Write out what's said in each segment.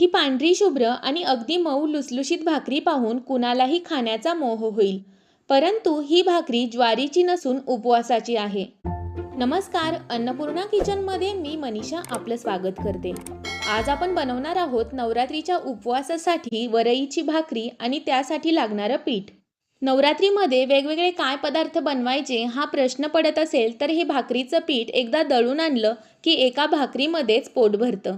ही पांढरी शुभ्र आणि अगदी मऊ लुसलुशीत भाकरी पाहून कुणालाही खाण्याचा मोह होईल. परंतु ही भाकरी ज्वारीची नसून उपवासाची आहे. नमस्कार अन्नपूर्णा किचनमध्ये मी मनीषा आपलं स्वागत करते. आज आपण बनवणार आहोत नवरात्रीच्या उपवासासाठी वरईची भाकरी आणि त्यासाठी लागणारं पीठ. नवरात्रीमध्ये वेगवेगळे काय पदार्थ बनवायचे हा प्रश्न पडत असेल तर हे भाकरीचं पीठ एकदा दळून आणलं की एका भाकरीमध्येच पोट भरतं.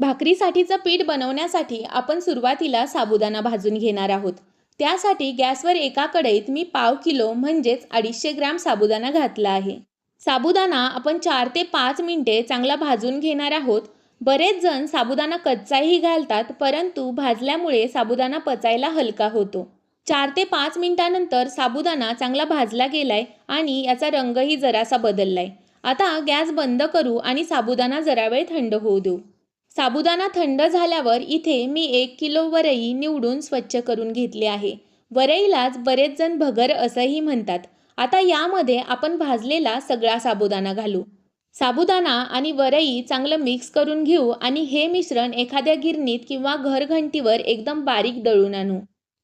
भाकरीसाठीचं पीठ बनवण्यासाठी आपण सुरुवातीला साबुदाणा भाजून घेणार आहोत. त्यासाठी गॅसवर एका कढईत मी पाव किलो म्हणजेच अडीचशे ग्रॅम साबुदाणा घातला आहे. साबुदाणा आपण चार ते पाच मिनिटे चांगला भाजून घेणार आहोत. बरेच जण साबुदाणा कच्चाही घालतात परंतु भाजल्यामुळे साबुदाणा पचायला हलका होतो. चार ते पाच मिनिटानंतर साबुदाणा चांगला भाजला गेलाय आणि याचा रंगही जरासा बदललाय. आता गॅस बंद करू आणि साबुदाणा जरा वेळ थंड होऊ देऊ. साबुदाणा थंड झाल्यावर इथे मी एक किलो वरई निवडून स्वच्छ करून घेतले आहे. वरईलाच बरेच जण भगर असंही म्हणतात. आता यामध्ये आपण भाजलेला सगळा साबुदाणा घालू. साबुदाणा आणि वरई चांगलं मिक्स करून घेऊ आणि हे मिश्रण एखाद्या गिरणीत किंवा घरघंटीवर एकदम बारीक दळून आणू.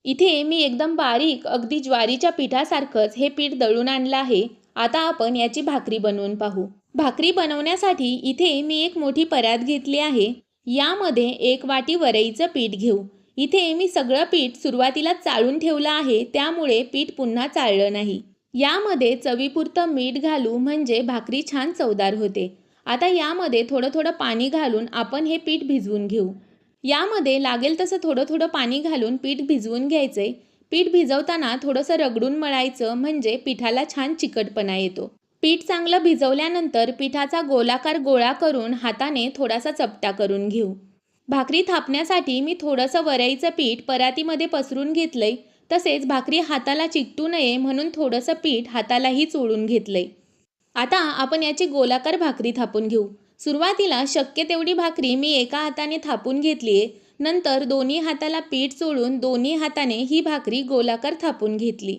इथे मी एकदम बारीक अगदी ज्वारीच्या पिठासारखंच हे पीठ दळून आणलं आहे. आता आपण याची भाकरी बनवून पाहू. भाकरी बनवण्यासाठी इथे मी एक मोठी परात घेतली आहे. यामध्ये एक वाटी वरईचं पीठ घेऊ. इथे मी सगळं पीठ सुरुवातीला चाळून ठेवलं आहे त्यामुळे पीठ पुन्हा चाळलं नाही. यामध्ये चवीपुरतं मीठ घालू म्हणजे भाकरी छान चवदार होते. आता यामध्ये थोडं थोडं पाणी घालून आपण हे पीठ भिजवून घेऊ. यामध्ये लागेल तसं थोडं थोडं पाणी घालून पीठ भिजवून घ्यायचंय. पीठ भिजवताना थोडंसं रगडून मळायचं म्हणजे पिठाला छान चिकटपणा येतो. पीठ चांगलं भिजवल्यानंतर पिठाचा गोलाकार गोळा करून हाताने थोडासा चपटा करून घेऊ. भाकरी थापण्यासाठी मी थोडंसं वरईचं पीठ परातीमध्ये पसरून घेतलंय. तसेच भाकरी हाताला चिकटू नये म्हणून थोडंसं पीठ हातालाही चोळून घेतलंय. आता आपण याची गोलाकार भाकरी थापून घेऊ. सुरुवातीला शक्य तेवढी भाकरी मी एका हाताने थापून घेतली आहे नंतर दोन्ही हाताला पीठ चोळून दोन्ही हाताने ही भाकरी गोलाकार थापून घेतली.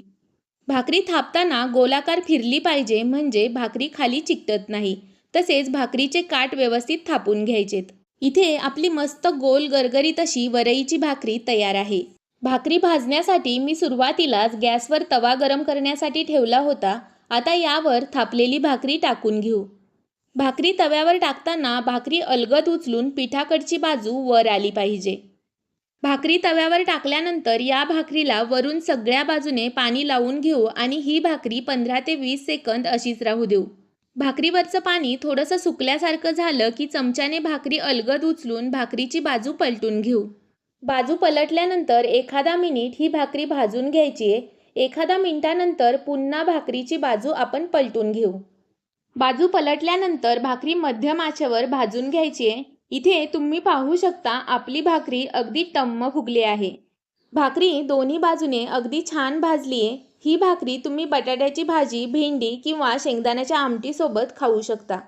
भाकरी थापताना गोलाकार फिरली पाहिजे म्हणजे भाकरी खाली चिकटत नाही. तसेच भाकरीचे काठ व्यवस्थित थापून घ्यायचेत. इथे आपली मस्त गोल गरगरीत अशी वरईची भाकरी तयार आहे. भाकरी भाजण्यासाठी मी सुरुवातीलाच गॅसवर तवा गरम करण्यासाठी ठेवला होता. आता यावर थापलेली भाकरी टाकून घेऊ. भाकरी तव्यावर टाकताना भाकरी अलगद उचलून पिठाकडची बाजू वर आली पाहिजे. भाकरी तव्यावर टाकल्यानंतर या भाकरीला वरून सगळ्या बाजूने पाणी लावून घेऊ आणि ही भाकरी पंधरा ते वीस सेकंद अशीच राहू देऊ. भाकरीवरचं पाणी थोडंसं सुकल्यासारखं झालं की चमच्याने भाकरी अलगद उचलून भाकरीची बाजू पलटून घेऊ. बाजू पलटल्यानंतर एखादा मिनिट ही भाकरी भाजून घ्यायची आहे. एखादा मिनिटानंतर पुन्हा भाकरीची बाजू आपण पलटून घेऊ. बाजू पलटल्यानंतर भाकरी मध्यम आचेवर भाजून घ्यायची आहे. इथे तुम्ही पाहू शकता आपली भाकरी अगदी टम्म फुगली आहे. भाकरी दोन्ही बाजूने अगदी छान भाजली आहे ही भाकरी तुम्ही बटाट्याची भाजी भेंडी किंवा शेंगदाण्याच्या आमटीसोबत खाऊ शकता.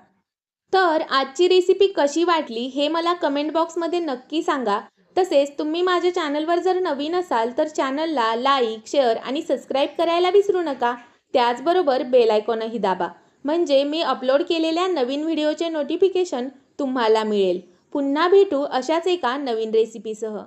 तर आजची रेसिपी कशी वाटली हे मला कमेंट बॉक्समध्ये नक्की सांगा. तसेच तुम्ही माझ्या चॅनलवर जर नवीन असाल तर चॅनलला लाईक शेअर आणि सबस्क्राईब करायला विसरू नका. त्याचबरोबर बेल आयकॉनही दाबा. म्हणजे मी अपलोड केलेल्या नवीन व्हिडिओचे नोटिफिकेशन तुम्हाला मिळेल. पुन्हा भेटू अशाच एका नवीन रेसिपीसह